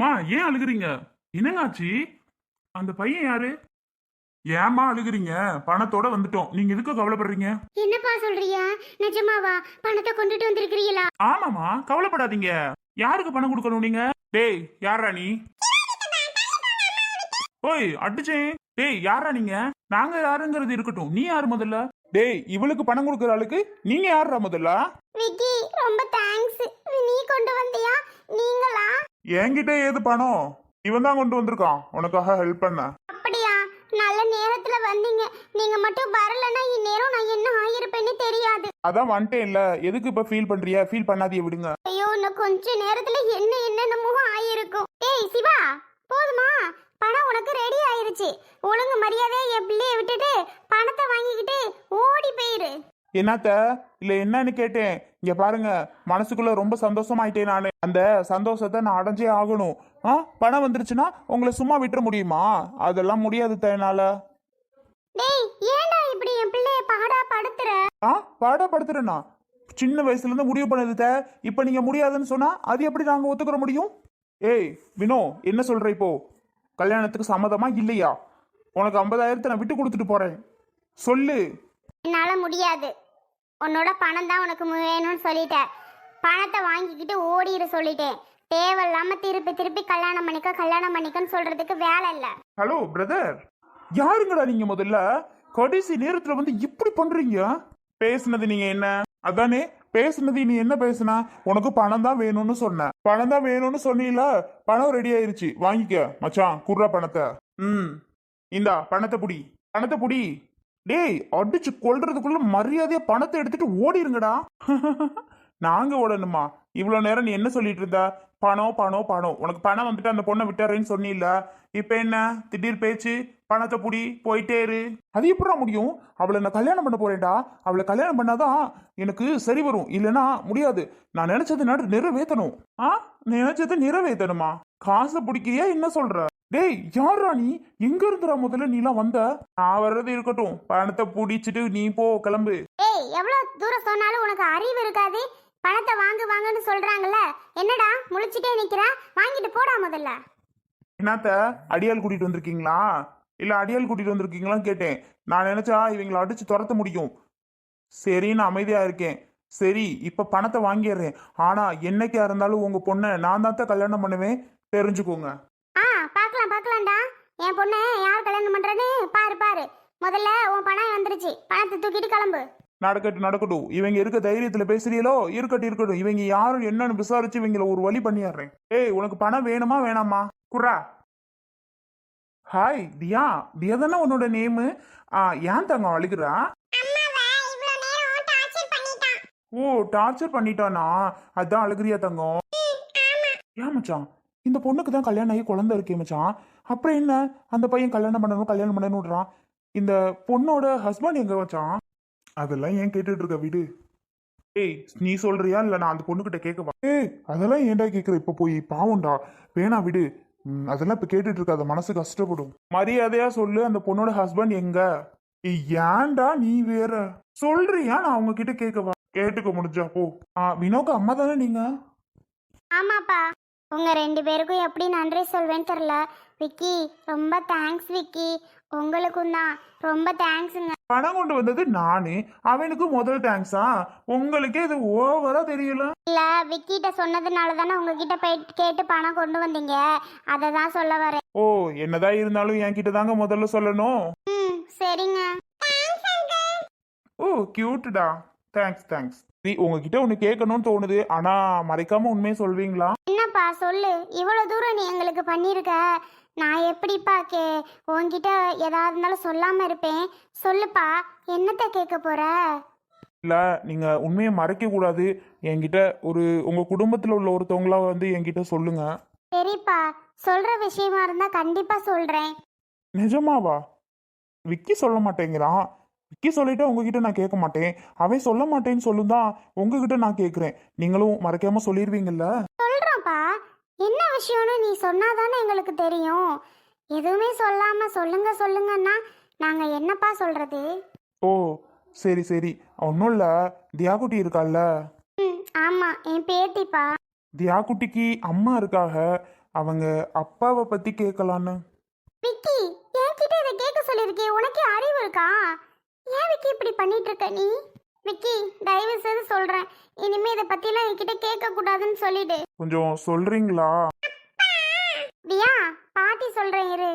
மா ஏன் அழுகுறீங்க? என்னங்க ஆச்சு? அந்த பையன் யாரு? ஏம்மா அழுகுறீங்க? பணத்தோட வந்துட்டோம். நீங்க எதுக்கு கவலைப்படுறீங்க? என்னப்பா சொல்றிய? நிஜமாவா? பணத்தை கொண்டுட்டு வந்திருக்கிறீங்களா? ஆமாமா கவலைப்படாதீங்க. யாருக்கு பணம் கொடுக்கணும் நீங்க? டேய் யாரா நீ? ஓய் அடிச்சேன். டேய் யாரா நீங்க? நாங்க யாருங்கிறது இருக்கட்டும். நீ யாரு முதல்ல? டேய் இவளுக்கு பணம் கொடுக்கற ஆளுக்கு நீங்க யாரா முதல்ல? விக்கி ரொம்ப தேங்க்ஸ் நீ கொண்டு வந்தியா? நீங்களா? என்கிட்ட ஏது பணம்? இவன் தான் கொண்டு வந்திருக்கான். உனக்காக ஹெல்ப் பண்ண. அப்படியா? நல்ல நேரத்துல வந்தீங்க. நீங்க மட்டும் வரலன்னா இந்நேரம் நான் என்ன ஆயிருப்பேன்னு தெரியாது. அதான் வந்துட்டேன் இல்ல எதுக்கு இப்ப ஃபீல் பண்றியா? ஃபீல் பண்ணாதீங்க விடுங்க. ஐயோ இன்னும் கொஞ்ச நேரத்துல என்ன என்னென்னமோ ஆயிருக்கும். ஏய் சிவா போதுமா? பணம் உனக்கு ரெடி ஆயிருச்சு. ஒழுங்கு மரியாதையா என் பிள்ளைய விட்டுட்டு பணத்தை வாங்கிக்கிட்டு ஓடி போயிரு. என்னத்த? இல்ல என்னன்னு கேட்டேன். இங்க பாருங்க மனசுக்குள்ள ரொம்ப சந்தோஷமாயிட்டேன் நானு. அந்த சந்தோஷத்தை நான் அடைஞ்சே ஆகணும். ஆ? பணம் வந்துருச்சுன்னா உங்களை சும்மா விட்டுற முடியுமா? அதெல்லாம் முடியாது என்னால. டேய் ஏன்டா இப்படி என் பிள்ளைய பாடா படுத்துற? ஆ? பாடப்படுத்துறேன்னா சின்ன வயசுல இருந்து முடிவு பண்ணது தே. இப்ப நீங்க முடியாதுன்னு சொன்னா அது எப்படி நாங்க ஒத்துக்கிற முடியும்? ஏய் வினோ என்ன சொல்ற இப்போ? கல்யாணத்துக்கு சம்மதமா இல்லையா? உனக்கு ஐம்பதாயிரத்தை நான் விட்டு கொடுத்துட்டு போறேன். சொல்லு. என்னால முடியாது. உன்னோட பணம் தான் உனக்கு வேணும்னு சொல்லிட்டேன் பணத்தை வாங்கிக்கிட்டு ஓடிட சொல்லிட்டேன். தேவையில்லாம திருப்பி திருப்பி கல்யாணம் பண்ணிக்க கல்யாணம் பண்ணிக்கன்னு சொல்றதுக்கு வேலை இல்லை. ஹலோ பிரதர் யாருங்கடா நீங்க முதல்ல? கடைசி நேரத்துல வந்து இப்படி பண்றீங்க? பேசுனது நீங்க என்ன? அதானே பேசுனது நீ என்ன பேசுனா? உனக்கு பணம் தான் வேணும்னு சொன்ன. பணம் தான் வேணும்னு சொன்னீல? பணம் ரெடி ஆயிருச்சு. வாங்கிக்க மச்சான் குர்ற பணத்தை. ம். இந்தா பணத்தை புடி. பணத்தை புடி. டேய் அடிச்சு கொல்றதுக்குள்ள மரியாதையா பணத்தை எடுத்துட்டு ஓடிருங்கடா. நாங்க ஓடணுமா? இவ்வளவு நேரம் நீ என்ன சொல்லிட்டு இருந்த? பணம் பணம் பணம் உனக்கு பணம் வந்துட்டு அந்த பொண்ணை விட்டாருன்னு சொன்னில இப்ப என்ன? திடீர் பேச்சு? பணத்தை புடி போயிட்டே இரு. அது எப்படா முடியும்? அவளை நான் கல்யாணம் பண்ண போறேன்டா. அவளை கல்யாணம் பண்ணாதான் எனக்கு சரி வரும். இல்லைன்னா முடியாது. நான் நினைச்சது நடு நிறைவேற்றணும் ஆ? நினைச்சது நிறைவேற்றணுமா காசை பிடிக்கிறியா? என்ன சொல்ற? டேய் யாரா நீ? எங்க இருந்துடா முதல்ல நீலாம் வந்த? நான் வர்றது இருக்கட்டும். பணத்தை புடிச்சிட்டு நீ போ கிளம்பு. ஏய் எவ்வளவு தூரம் சொன்னாலும் உனக்கு அறிவு இருக்காது? பணத்தை வாங்கு வாங்கன்னு சொல்றாங்கல்ல? என்னடா முழிச்சிட்டே நிக்கிற? வாங்கிட்டு போடா முதல்ல. என்னத்த அடியால் கூட்டிட்டு வந்திருக்கீங்களா? இல்ல அடியால் கூட்டிட்டு வந்திருக்கீங்களான்னு கேட்டேன். நான் நினைச்சா இவங்களை அடிச்சு துரத்த முடியும். சரி நான் அமைதியா இருக்கேன். சரி இப்ப பணத்தை வாங்கிடுறேன். ஆனா என்னைக்கா இருந்தாலும் உங்க பொண்ணை நான் தான் கல்யாணம் பண்ணுவேன். தெரிஞ்சுக்கோங்க. என் பொண்ணு யார் கல்யாணம் பண்றேன்னு? பாரு பாரு. முதல்ல உன் பணம் வந்துருச்சு. பணத்தை தூக்கிட்டு கிளம்பு. நடக்கட்டும் நடக்கட்டும். இவங்க இருக்க தைரியத்துல பேசுறீங்களோ? இருக்கட்டும் இருக்கட்டும். இவங்க யாரும் என்னன்னு விசாரிச்சு இவங்கள ஒரு வழி பண்ணிடுறேன் ஏய் உனக்கு பணம் வேணுமா வேணாமா? குர்ரா. ஹாய் தியா. தியா தானே உன்னோட நேமு? ஏன் தங்கம் அழுகுறா? ஓ டார்ச்சர் பண்ணிட்டானா? அதான் அழுகுறியா தங்கம்? ஏன் மச்சான்? இந்த பொண்ணுக்கு தான் கல்யாணம் ஆகி குழந்தை இருக்கே மச்சான். அப்புறம் என்ன? அந்த பையன் கல்யாணம் பண்ணணும் கல்யாணம் பண்ணணும்ன்றான். இந்த பொண்ணோட ஹஸ்பண்ட் எங்க வச்சான்? அதெல்லாம் ஏன் கேட்டுட்டு இருக்க வீடு. ஏய் நீ சொல்றியா? இல்ல நான் அந்த பொண்ணுகிட்ட கேட்கவா ஏய் அதெல்லாம் ஏன்டா கேக்குற? இப்ப போய் பாவம்டா. வேணா விடு. அதெல்லாம் இப்ப கேட்டுட்டு இருக்காத. மனசு கஷ்டப்படும். மரியாதையா சொல்லு. அந்த பொண்ணோட ஹஸ்பண்ட் எங்க? ஏன்டா நீ வேற? சொல்றியா? நான் அவங்க கிட்ட கேட்கவா கேட்டுக்க முடிஞ்சா போ. ஆ வினோக்கு அம்மா தானே நீங்க? ஆமாப்பா. உங்க ரெண்டு பேருக்கும் எப்படி நன்றி சொல்வேன்னு தெரில விக்கி ரொம்ப தேங்க்ஸ் விக்கி. உங்களுக்கும் தான் ரொம்ப தேங்க்ஸுங்க பணம் கொண்டு வந்தது நானு. அவனுக்கு முதல் தேங்க்ஸா உங்களுக்கே இது ஓவரா தெரியல. இல்ல விக்கிட்ட சொன்னதுனால தானே உங்ககிட்ட போய் கேட்டு பணம் கொண்டு வந்தீங்க. அதை தான் சொல்ல வரேன். ஓ என்னதான் இருந்தாலும் என்கிட்ட தாங்க முதல்ல சொல்லணும். ம் சரிங்க. ஓ கியூட்டுடா தேங்க்ஸ் தேங்க்ஸ் சரி உங்ககிட்ட ஒன்று கேட்கணும்னு தோணுது. ஆனா மறைக்காம உண்மையை சொல்வீங்களா? என்னப்பா சொல்லு. இவ்வளோ தூரம் நீ எங்களுக்கு பண்ணியிருக்க. நான் எப்படிப்பா கே உன்கிட்ட ஏதாவது இருந்தாலும் சொல்லாமல் இருப்பேன். சொல்லுப்பா என்னத்த கேட்க போற? இல்ல நீங்க உண்மையை மறைக்க கூடாது. என்கிட்ட ஒரு உங்க குடும்பத்துல உள்ள ஒருத்தவங்களா வந்து என்கிட்ட சொல்லுங்க. சரிப்பா சொல்ற விஷயமா இருந்தா கண்டிப்பா சொல்றேன். நிஜமாவா? விக்கி சொல்ல மாட்டேங்கிறான். விக்கி சொல்லிட்டு உங்ககிட்ட நான் கேட்க மாட்டேன். அவன் சொல்ல மாட்டேன்னு சொல்லுதான் உங்ககிட்ட நான் கேட்குறேன். நீங்களும் மறைக்காம சொல்லிடுவீங்கல்ல விஷயம்னு நீ சொன்னாதானே எங்களுக்கு தெரியும். எதுவுமே சொல்லாம சொல்லுங்க சொல்லுங்கன்னா நாங்க என்னப்பா சொல்றது? ஓ சரி சரி. ஒன்றும் இல்லை. தியாகுட்டி இருக்கால்ல? ம் ஆமா. என் பேத்திப்பா. தியாகுட்டிக்கு அம்மா இருக்காக. அவங்க அப்பாவை பத்தி கேட்கலான்னு விக்கி என்கிட்ட இதை கேட்க சொல்லியிருக்கே. உனக்கே அறிவு இருக்கா? ஏன் விக்கி இப்படி பண்ணிட்டு இருக்க நீ? விக்கி தயவு செய்து சொல்றேன். இனிமே இதை பத்திலாம் என்கிட்ட கேட்க கூடாதுன்னு சொல்லிடு. கொஞ்சம் சொல்றீங்களா? தியா பாட்டி சொல்றேன் இரு.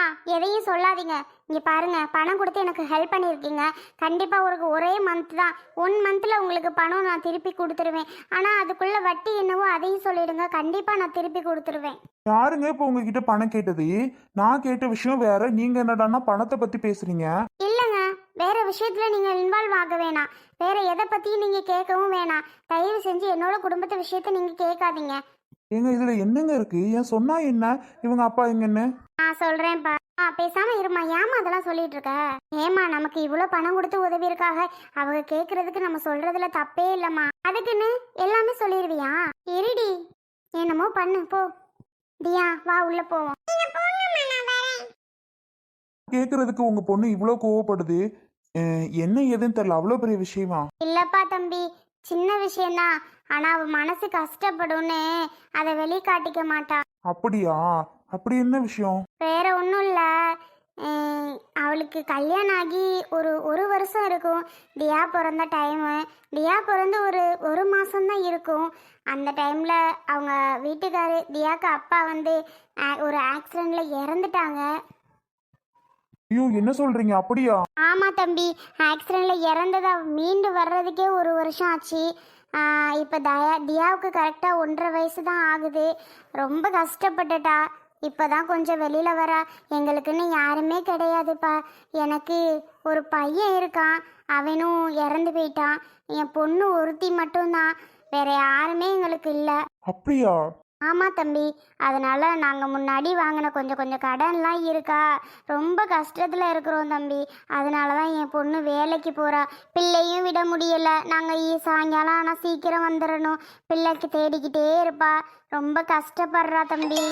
ஆ எதையும் சொல்லாதீங்க. இங்க பாருங்க பணம் கொடுத்து எனக்கு ஹெல்ப் பண்ணியிருக்கீங்க. கண்டிப்பா ஒரு ஒரே மந்த் தான். ஒன் மந்த்ல உங்களுக்கு பணம் நான் திருப்பி கொடுத்துருவேன். ஆனா அதுக்குள்ள வட்டி என்னவோ அதையும் சொல்லிடுங்க. கண்டிப்பா நான் திருப்பி கொடுத்துருவேன். யாருங்க இப்போ உங்ககிட்ட பணம் கேட்டது? நான் கேட்ட விஷயம் வேற. நீங்க என்னடான்னா பணத்தை பத்தி பேசுறீங்க. இல்லைங்க வேற விஷயத்துல நீங்க இன்வால்வ் ஆக வேணாம். வேற எதை பத்தியும் நீங்க கேட்கவும் வேணாம். தயவு செஞ்சு என்னோட குடும்பத்து விஷயத்த நீங்க கேட்காதீங்க. ஏங்க இதுல என்னங்க இருக்கு? ஏன் சொன்னா என்ன? இவங்க அப்பா எங்கன்னு நான் சொல்றேன்ப்பா. ஆ பேசாம இருமா. ஏமா அதெல்லாம் சொல்லிட்டு இருக்க? ஏமா நமக்கு இவ்வளோ பணம் கொடுத்து உதவி இருக்காக. அவங்க கேட்கறதுக்கு நம்ம சொல்றதுல தப்பே இல்லம்மா. அதுக்குன்னு எல்லாமே சொல்லிடுவியா இருடி. என்னமோ பண்ணு போ. தியா வா உள்ள போவோம். கேக்குறதுக்கு உங்க பொண்ணு இவ்வளோ கோவப்படுது. என்ன ஏதுன்னு தெரியல. அவ்வளோ பெரிய விஷயமா? இல்லப்பா தம்பி. சின்ன விஷயம்தான் ஆனா அவ மனசு கஷ்டப்படும்னு அதை வெளிக்காட்டிக்க மாட்டா. அப்படியா? அப்படி என்ன விஷயம்? வேற ஒன்றும் இல்லை. அவளுக்கு கல்யாணம் ஆகி ஒரு ஒரு வருஷம் இருக்கும். தியா பிறந்த டைமு தியா பிறந்து ஒரு ஒரு மாதம்தான் இருக்கும். அந்த டைமில் அவங்க வீட்டுக்காரு தியாக்கு அப்பா வந்து ஆ- ஒரு ஆக்சிடெண்ட்டில் இறந்துட்டாங்க. ஐயோ என்ன சொல்றீங்க? அப்படியா? ஆமாம் தம்பி. ஆக்சிடெண்ட்டில் இறந்ததா மீண்டு வர்றதுக்கே ஒரு வருஷம் ஆச்சு. இப்போ தயா தியாவுக்கு கரெக்டாக ஒன்றரை வயசு தான் ஆகுது. ரொம்ப கஷ்டப்பட்டுட்டா. இப்போ தான் கொஞ்சம் வெளியில் வர. எங்களுக்குன்னு யாருமே கிடையாதுப்பா. எனக்கு ஒரு பையன் இருக்கான். அவனும் இறந்து போயிட்டான். என் பொண்ணு ஒருத்தி மட்டும்தான். வேற யாருமே எங்களுக்கு இல்லை. அப்படியா? ஆமாம் தம்பி. அதனால நாங்கள் முன்னாடி வாங்கின கொஞ்சம் கொஞ்சம் கடன்லாம் இருக்கா? ரொம்ப கஷ்டத்தில் இருக்கிறோம் தம்பி. அதனால தான் என் பொண்ணு வேலைக்கு போகிறா பிள்ளையும் விட முடியலை. நாங்கள் ஈ சாயங்காலம் ஆனால் சீக்கிரம் வந்துடணும் பிள்ளைக்கு தேடிக்கிட்டே இருப்பா. ரொம்ப கஷ்டப்படுறா தம்பி.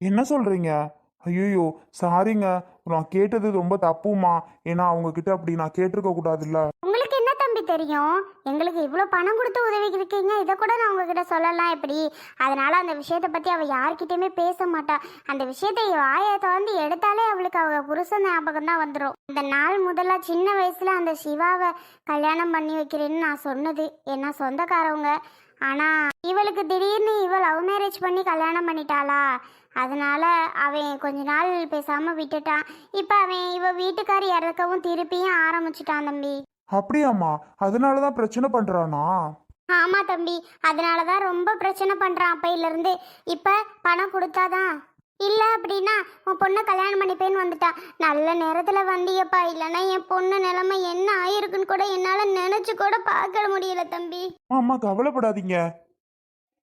என்ன சொல்றீங்க? ஐயோ சாரிங்க நான் கேட்டது ரொம்ப தப்புமா ஏன்னா அவங்க கிட்ட அப்படி நான் கேட்டிருக்க கூடாதுல்ல. தம்பி தெரியும். எங்களுக்கு இவ்வளோ பணம் கொடுத்து உதவி இருக்கீங்க இதை கூட நான் உங்ககிட்ட சொல்லலாம் எப்படி? அதனால அந்த விஷயத்தை பற்றி அவள் யாருக்கிட்டையுமே பேச மாட்டா. அந்த விஷயத்தை வாயை திறந்து எடுத்தாலே அவளுக்கு அவள் புருஷன் ஞாபகம் தான் வந்துடும் இந்த நாள் முதல்ல சின்ன வயசில் அந்த சிவாவை கல்யாணம் பண்ணி வைக்கிறேன்னு நான் சொன்னது. ஏன்னா சொந்தக்காரவங்க. ஆனால் இவளுக்கு திடீர்னு இவள் லவ் மேரேஜ் பண்ணி கல்யாணம் பண்ணிட்டாளா? அதனால அவன் கொஞ்ச நாள் பேசாமல் விட்டுட்டான். இப்போ அவன் இவள் வீட்டுக்காரி இறக்கவும் திருப்பியும் ஆரம்பிச்சிட்டான் தம்பி. அப்படியாம்மா? அதனாலதான் பிரச்சனை பண்றானா? ஆமா தம்பி அதனால தான் ரொம்ப பிரச்சனை பண்றான் அப்பையில இருந்து இப்ப பணம் கொடுத்தாதான். இல்ல அப்படின்னா உன் பொண்ணை கல்யாணம் பண்ணிப்பேன்னு வந்துட்டான். நல்ல நேரத்துல வந்தியப்பா இல்லைன்னா என் பொண்ணு நிலைமை என்ன ஆயிருக்குன்னு கூட என்னால நினைச்சு கூட பார்க்க முடியல தம்பி. அம்மா கவலைப்படாதீங்க.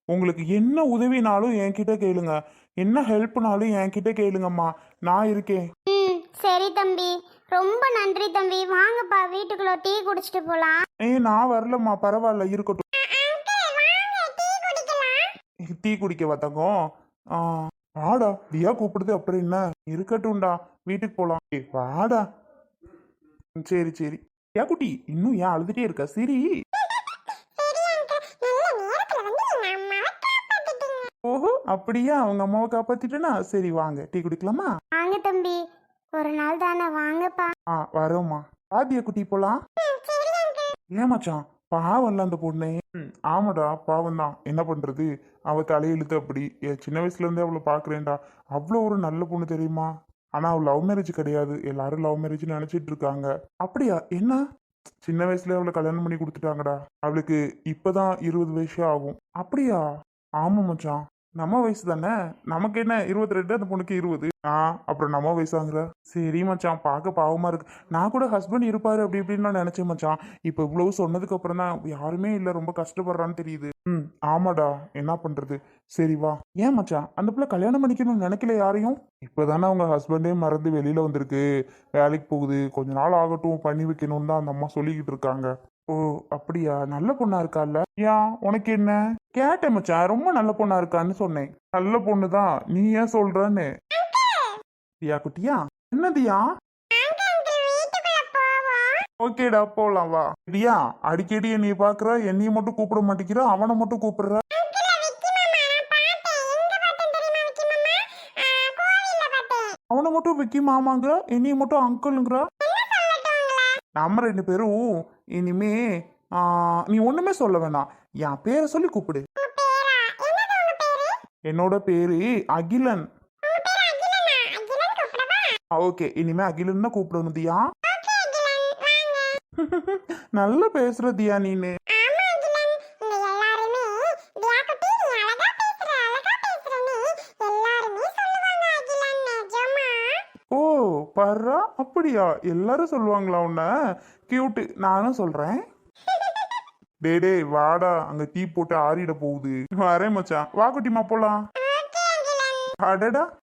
உங்களுக்கு என்ன உதவினாலும் என்கிட்ட கேளுங்க. என்ன ஹெல்ப்னாலும் என்கிட்ட கேளுங்கம்மா. நான் இருக்கேன். ம் சரி தம்பி. ரொம்ப நன்றி தம்பி. வாங்கப்பா வீட்டுக்குள்ள டீ குடிச்சிட்டு போலாம். ஏய் நான் வரலம்மா. பரவாயில்ல இருக்கட்டும். டீ குடிக்க வந்தங்கும் ஆ, வாடா. தியா கூப்பிடுது அப்புறம் என்ன? இருக்கட்டும்டா. வீட்டுக்கு போலாம். ஏய், வாடா. சரி சரி. ஏ குட்டி இன்னும் ஏன் அழுதுட்டே இருக்க? சரி. ஓஹோ அப்படியா? அவங்க அம்மாவை காப்பாத்திட்டேனா? சரி வாங்க. டீ குடிக்கலாமா? வாங்க தம்பி. ஒரு நாள் தானே வாங்கப்பா. ஆ வரோம்மா. பாத்தியா குட்டி போலாம். ஏன் மச்சான்? பாவம்ல அந்த பொண்ணு. ம், ஆமாடா பாவம் தான் என்ன பண்றது? அவ தலையெழுத்து அப்படி. என் சின்ன வயசுல இருந்தே அவளை பாக்குறேன்டா. அவ்வளோ ஒரு நல்ல பொண்ணு தெரியுமா? ஆனா அவள் லவ் மேரேஜ் கிடையாது. எல்லாரும் லவ் மேரேஜ் நினைச்சிட்டு இருக்காங்க. அப்படியா? என்ன? சின்ன வயசுல அவளை கல்யாணம் பண்ணி கொடுத்துட்டாங்கடா. அவளுக்கு இப்பதான் இருபது வயசு ஆகும். அப்படியா? ஆமா மச்சான். நம்ம வயசு தானே? நமக்கு என்ன இருபத்தி ரெண்டு அந்த பொண்ணுக்கு இருபது. ஆ அப்புறம் நம்ம வயசாங்கிற சரி மச்சான் பார்க்க பாவமாக இருக்கு. நான் கூட ஹஸ்பண்ட் இருப்பாரு அப்படி இப்படின்னு நான் நினைச்சேன் மச்சான். இப்போ இவ்வளவு சொன்னதுக்கு அப்புறம் தான் யாருமே இல்லை ரொம்ப கஷ்டப்படுறான்னு தெரியுது. ம் ஆமாடா. என்ன பண்றது? சரி வா. ஏன் மச்சான்? அந்த பிள்ளை கல்யாணம் பண்ணிக்கணும்னு நினைக்கல யாரையும்? இப்போதானே அவங்க ஹஸ்பண்டே மறந்து வெளியில வந்திருக்கு. வேலைக்கு போகுது. கொஞ்ச நாள் ஆகட்டும் பண்ணி வைக்கணும்னு தான் அந்த அம்மா சொல்லிக்கிட்டு இருக்காங்க. ஓ அப்படியா? நல்ல பொண்ணா இருக்கால ஏன்? உனக்கு என்ன? கேட்டேன் மச்சான். ரொம்ப நல்ல பொண்ணா இருக்கான்னு சொன்னேன். நல்ல பொண்ணு தான் நீ ஏன் சொல்றன்னு? தியா குட்டியா? என்னதியா ஓகேடா போலாம் வா. தியா அடிக்கடி நீ பாக்குற? என்னைய மட்டும் கூப்பிட மாட்டேங்கிற? அவனை மட்டும் கூப்பிடுற? அவனை மட்டும் விக்கி மாமாங்க? என்னைய மட்டும் அங்கிள்ங்கிற நம்ம ரெண்டு பேரும் இனிமே நீ ஒண்ணுமே சொல்ல வேணாம். என் பேரை சொல்லி கூப்பிடு. என்னோட பேரு அகிலன். ஓகே. இனிமே அகிலன் தான் கூப்பிடணும் தியா. நல்லா பேசுற தியா நீனு. பர்றா அப்படியா? எல்லாரும் சொல்லுவாங்களா உன்ன? கியூட்டு நானும் சொல்றேன். டே டேய் வாடா. அங்க டீ போட்டு ஆறிட போகுது. வரேன் மச்சான். வா குட்டிமா போலாம். அடடா.